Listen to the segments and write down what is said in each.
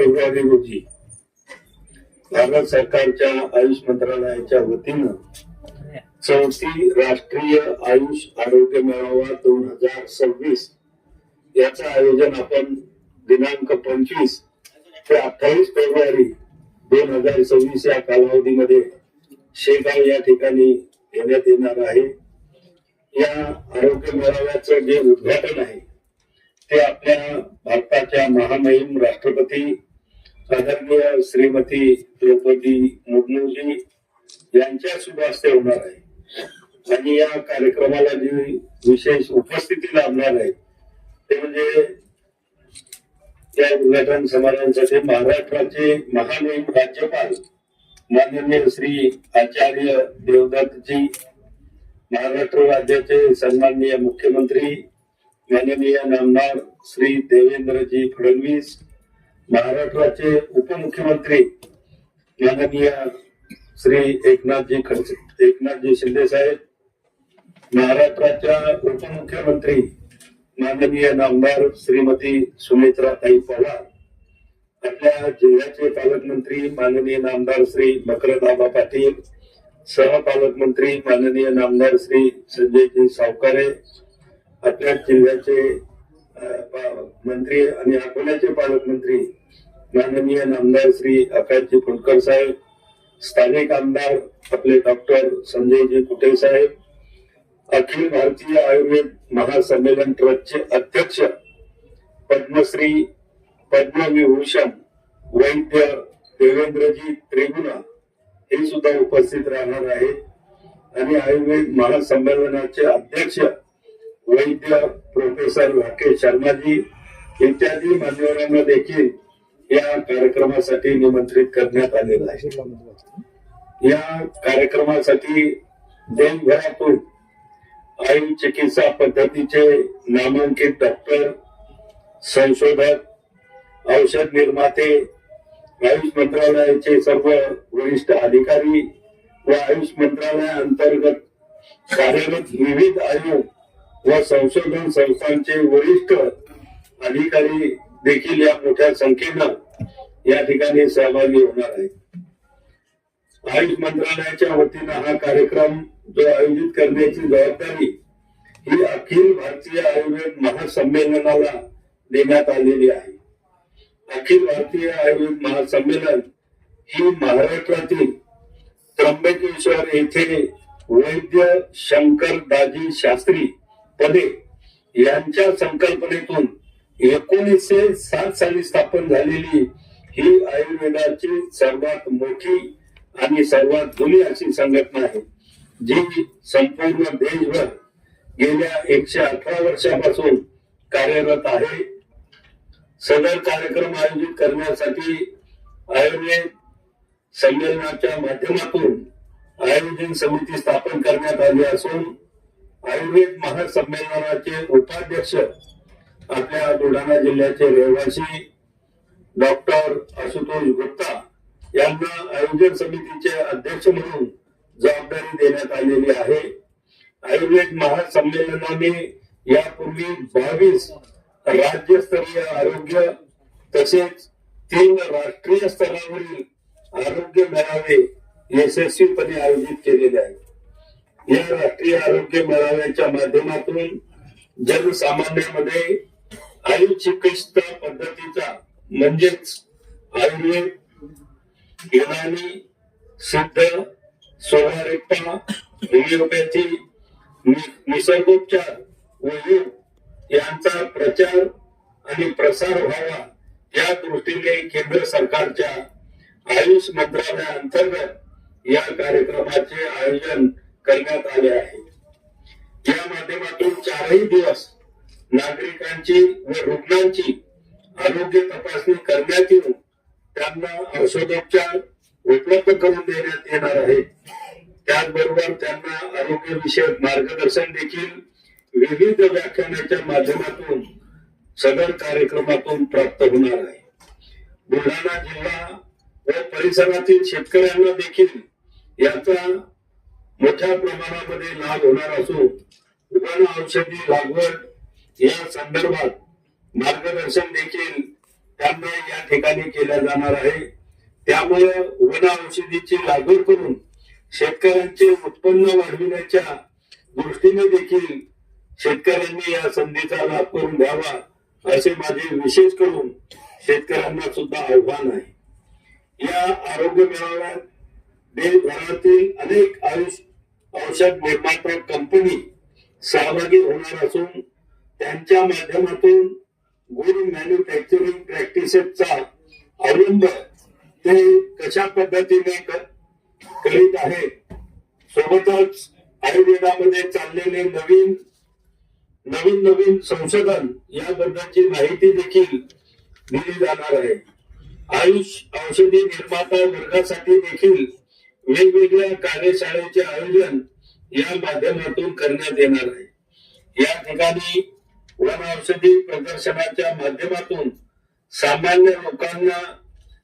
February रोजी भारत सरकारच्या आयुष मंत्रालयाच्या वतीनं चौथी राष्ट्रीय आयुष आरोग्य मेळावा दोन हजार सव्वीस याचं आयोजन आपण दिनांक पंचवीस ते अठ्ठावीस फेब्रुवारी दोन हजार सव्वीस या कालावधीमध्ये शेगाव या ठिकाणी घेण्यात येणार आहे. या आरोग्य मेळाव्याचं जे उद्घाटन आहे ते आपल्या भारताच्या महामहिम राष्ट्रपती आदरणीय श्रीमती द्रौपदी मुर्मूजी यांच्या शुभ हस्ते होणार आहे. आणि या कार्यक्रमाला जी विशेष उपस्थिती लाभणार आहे ते म्हणजे या उद्घाटन समारंभासाठी महाराष्ट्राचे महामहिम राज्यपाल माननीय श्री आचार्य देवदत्तजी महाराष्ट्र राज्याचे सन्माननीय मुख्यमंत्री माननीय नामदार श्री देवेंद्रजी फडणवीस महाराष्ट्राचे उपमुख्यमंत्री माननीय श्री एकनाथजी खडसे एकनाथजी शिंदे साहेब महाराष्ट्राच्या उपमुख्यमंत्री माननीय नामदार श्रीमती सुमित्राताई पवार आपल्या जिल्ह्याचे पालकमंत्री माननीय नामदार श्री मकरदाबा पाटील सहपालकमंत्री माननीय नामदार श्री संजयजी सावकारे आपल्या जिल्ह्याचे मंत्री आणि अकोल्याचे पालकमंत्री माननीय नामदार श्री आकाशजी फुंडकर साहेब स्थानिक आमदार आपले डॉक्टर संजयजी कुटे साहेब अखिल भारतीय आयुर्वेद महासंमेलन ट्रस्टचे अध्यक्ष पद्मश्री पद्मविभूषण वैद्य देवेंद्रजी त्रिगुणा हे सुद्धा उपस्थित राहणार आहेत. आणि आयुर्वेद महासंमेलनाचे अध्यक्ष वैद्य प्रोफेसर राकेश शर्माजी इत्यादी मान्यवरांना देखील या कार्यक्रमासाठी निमंत्रित करण्यात आलेलं आहे. या कार्यक्रमासाठी देशभरातून आयुष चिकित्सा पद्धतीचे नामांकित डॉक्टर संशोधक औषध निर्माते आयुष मंत्रालयाचे सर्व वरिष्ठ अधिकारी व आयुष मंत्रालयाअंतर्गत कार्यरत विविध आयोग व संशोधन संस्थांचे वरिष्ठ अधिकारी देखील या मोठ्या संख्येनं या ठिकाणी सहभागी होणार आहेत. आयुष मंत्रालयाच्या वतीनं हा कार्यक्रम जो आयोजित करण्याची जबाबदारी ही अखिल भारतीय आयुर्वेद महासंमेलनाला देण्यात आलेली आहे. अखिल भारतीय आयुर्वेद महासंमेलन ही महाराष्ट्रातील त्र्यंबकेश्वर येथे वैद्य शंकर दाजी शास्त्री पदे यांच्या संकल्पनेतून एकोणीसशे सात साली स्थापन झालेली ही आयुर्वेदाची सर्वात मोठी आणि सर्वात जुनी अशी संघटना आहे जी संपूर्ण देशभर गेल्या एकशे अठरा वर्षापासून कार्यरत आहे. सदर कार्यक्रम आयोजित करण्यासाठी आयुर्वेद संमेलनाच्या माध्यमातून आयोजन समिती स्थापन करण्यात आली असून आयुर्वेद महासंमेलनाचे उपाध्यक्ष आपल्या बुलढाणा जिल्ह्याचे रहिवासी डॉक्टर आशुतोष गुप्ता यांना आयोजन समितीचे अध्यक्ष म्हणून जबाबदारी देण्यात आलेली आहे. आयुर्वेद महासंमेलनाने यापूर्वी बावीस राज्यस्तरीय आरोग्य तसेच तीन राष्ट्रीय स्तरावरील आरोग्य मेळावे यशस्वीपणे आयोजित केलेले आहेत. या राष्ट्रीय आरोग्य मेळाव्याच्या माध्यमातून जनसामान्यामध्ये आयुष चिकित्सा पद्धतीचा म्हणजेच आयुर्वेद युनानी सिद्ध सोहारेप्पा होमिओपॅथी निसर्गोपचार व योग यांचा प्रचार आणि प्रसार व्हावा या दृष्टीने केंद्र सरकारच्या आयुष मंत्रालयाअंतर्गत या कार्यक्रमाचे आयोजन करण्यात आले आहे. या माध्यमातून चारही दिवस नागरिकांची व रुग्णांची आरोग्य तपासणी करण्यात येऊन त्यांना औषधोपचार उपलब्ध करून देण्यात येणार आहे. त्याचबरोबर त्यांना आरोग्य विषयक मार्गदर्शन देखील विविध व्याख्यानाच्या माध्यमातून सदर कार्यक्रमातून प्राप्त होणार आहे. बुलढाणा जिल्हा व परिसरातील शेतकऱ्यांना देखील याचा मोठ्या प्रमाणामध्ये लाभ होणार असून वन औषधी लागवड या संदर्भात मार्गदर्शन देखील त्यांना या ठिकाणी केल्या जाणार आहे. त्यामुळे वन औषधीची लागवड करून शेतकऱ्यांचे उत्पन्न वाढविण्याच्या दृष्टीने देखील शेतकऱ्यांनी या संधीचा लाभ करून द्यावा असे माझे विशेष करून शेतकऱ्यांना सुद्धा आव्हान आहे. या आरोग्य मेळाव्यात देशभरातील अनेक आयुष औषध निर्माता कंपनी सहभागी होणार असून त्यांच्या माध्यमातून गुड मॅन्युफॅक्चरिंग प्रॅक्टिसेसचा अवलंब ते कशा पद्धतीने करीत आहेत. सोबतच आयुर्वेदामध्ये चाललेले नवीन नवीन नवीन संशोधन याबद्दलची माहिती देखील दिली जाणार आहे. आयुष औषधी निर्माता वर्गासाठी देखील वेगवेगळ्या कार्यशाळेचे आयोजन या माध्यमातून करण्यात येणार आहे. या ठिकाणी वन औषधी प्रदर्शनाच्या माध्यमातून सामान्य लोकांना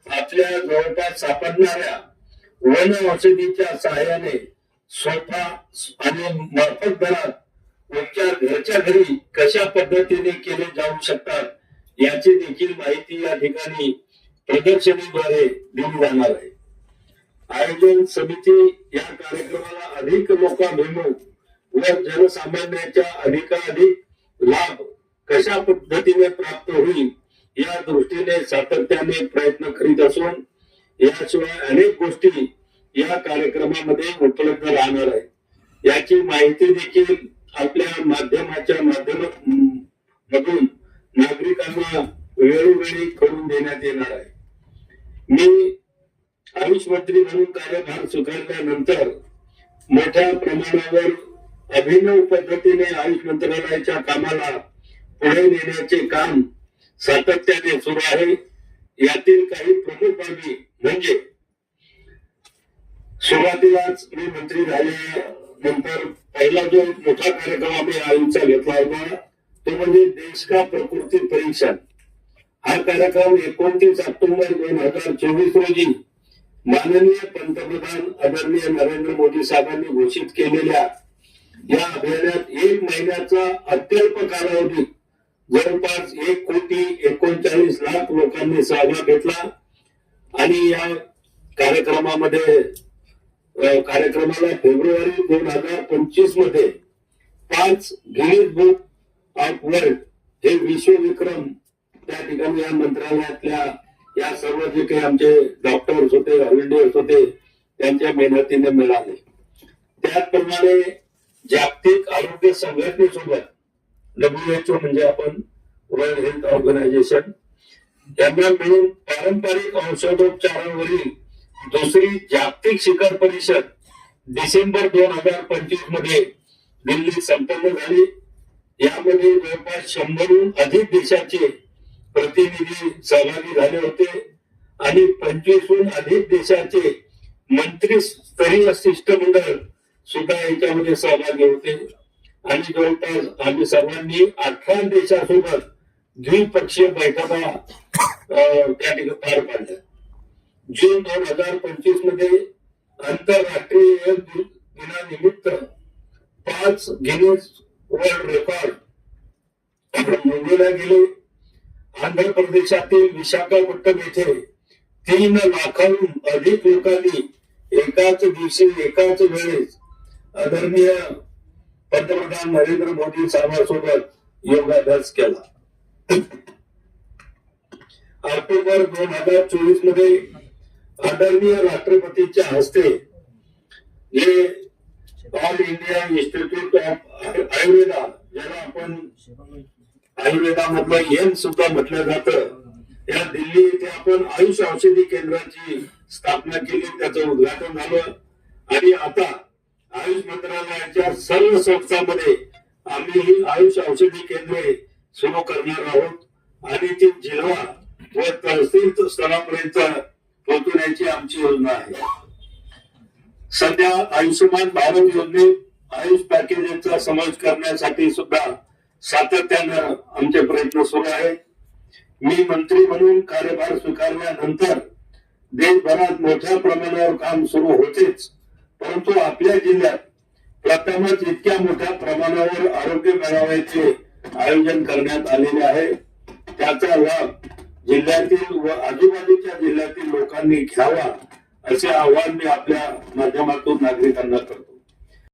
आपल्या जवळपास सापडणाऱ्या वन औषधीच्या सहाय्याने स्वतः आणि माफक दरात उपचार घरच्या घरी कशा पद्धतीने केले जाऊ शकतात याची देखील माहिती या ठिकाणी प्रदर्शनीद्वारे दिली जाणार आहे. आयोजन समिती या कार्यक्रमाला अधिक लोकाभिमुख व जनसामान्यांच्या अधिकाधिक लाभ कशा पद्धतीने प्राप्त होईल या दृष्टीने सातत्याने प्रयत्न करीत असून याशिवाय अनेक गोष्टी या कार्यक्रमामध्ये उपलब्ध राहणार आहे याची माहिती देखील आपल्या माध्यमाच्या माध्यमातून नागरिकांना वेळोवेळी करून देण्यात येणार आहे. मी आयुष मंत्री म्हणून कार्यभार स्वीकारल्यानंतर मोठ्या प्रमाणावर अभिनव पद्धतीने आयुष मंत्रालयाच्या कामाला पुढे नेण्याचे काम सातत्याने सुरू आहे. यातील काही प्रमुख बाबी म्हणजे सुरुवातीलाच मी मंत्री झाल्यानंतर पहिला जो मोठा कार्यक्रम आम्ही आयुषचा घेतला होता तो म्हणजे देश का प्रकृती परीक्षण. हा कार्यक्रम एकोणतीस ऑक्टोबर दोन हजार चोवीस रोजी माननीय पंतप्रधान आदरणीय नरेंद्र मोदी साहेबांनी घोषित केलेल्या या अभियानात एक महिन्याचा अत्यल्प कालावधी जवळपास एक कोटी एकोणचाळीस लाख लोकांनी सहभाग घेतला. आणि या कार्यक्रमामध्ये कार्यक्रमाला फेब्रुवारी दोन हजार पंचवीसमध्ये पाच गिनीज बुक ऑफ वर्ल्ड हे विश्व विक्रम त्या ठिकाणी या मंत्रालयातल्या या सर्व जे काही आमचे डॉक्टर्स होते व्हॉलेंटियर्स होते त्यांच्या मेहनतीने मिळाले. त्याचप्रमाणे जागतिक आरोग्य संघटनेसोबत डब्ल्यूएचओ म्हणजे आपण वर्ल्ड हेल्थ ऑर्गनायझेशन यांना मिळून पारंपरिक औषधोपचारावरील दुसरी जागतिक शिखर परिषद डिसेंबर दोन हजार पंचवीसमध्ये दिल्लीत संपन्न झाली. यामध्ये जवळपास शंभरहून अधिक देशाचे प्रतिनिधी सहभागी झाले होते. आणि पंचवीसहून अधिक देशाचे मंत्री स्तरीय शिष्टमंडळ सुद्धा याच्यामध्ये सहभागी होते. आणि जवळपास आम्ही सर्वांनी अठरा देशासोबत द्विपक्षीय बैठका त्या ठिकाणी पार पाडल्या. जून दोन हजार पंचवीसमध्ये आंतरराष्ट्रीय योग दिनानिमित्त पाच गिनीज वर्ल्ड रेकॉर्ड मुंबईला गेले. आंध्र प्रदेशातील विशाखापट्टण येथे तीन लाखाहून अधिक लोकांनी एकाच दिवशी एकाच वेळेस आदरणीय पंतप्रधान नरेंद्र मोदी साहेबांसोबत योगाभ्यास केला. ऑक्टोबर दोन हजार चोवीसमध्ये आदरणीय राष्ट्रपतीच्या हस्ते जे all India institute of Ayurveda ज्याला आपण आयुर्वेदामधलं येन सुद्धा म्हटलं जातं. या दिल्ली येथे आपण आयुष औषधी केंद्राची स्थापना केली त्याचं उद्घाटन झालं. आणि आता आयुष मंत्रालयाच्या सर्व संस्थांमध्ये आम्ही ही आयुष औषधी केंद्रे सुरू करणार आहोत. आणि ती जिल्हा व तहसील स्तरापर्यंत पोहोचवण्याची आमची योजना आहे. सध्या आयुष्यमान भारत योजनेत आयुष पॅकेजेसचा समावेश करण्यासाठी सुद्धा सातत्यानं आमचे प्रयत्न सुरू आहेत. मी मंत्री म्हणून कार्यभार स्वीकारल्यानंतर देशभरात मोठ्या प्रमाणावर काम सुरू होतेच. परंतु आपल्या जिल्ह्यात प्रथमच इतक्या मोठ्या प्रमाणावर आरोग्य मेळाव्याचे आयोजन करण्यात आलेले आहे. त्याचा लाभ जिल्ह्यातील व आजूबाजूच्या जिल्ह्यातील लोकांनी घ्यावा असे आवाहन मी आपल्या माध्यमातून नागरिकांना करतो.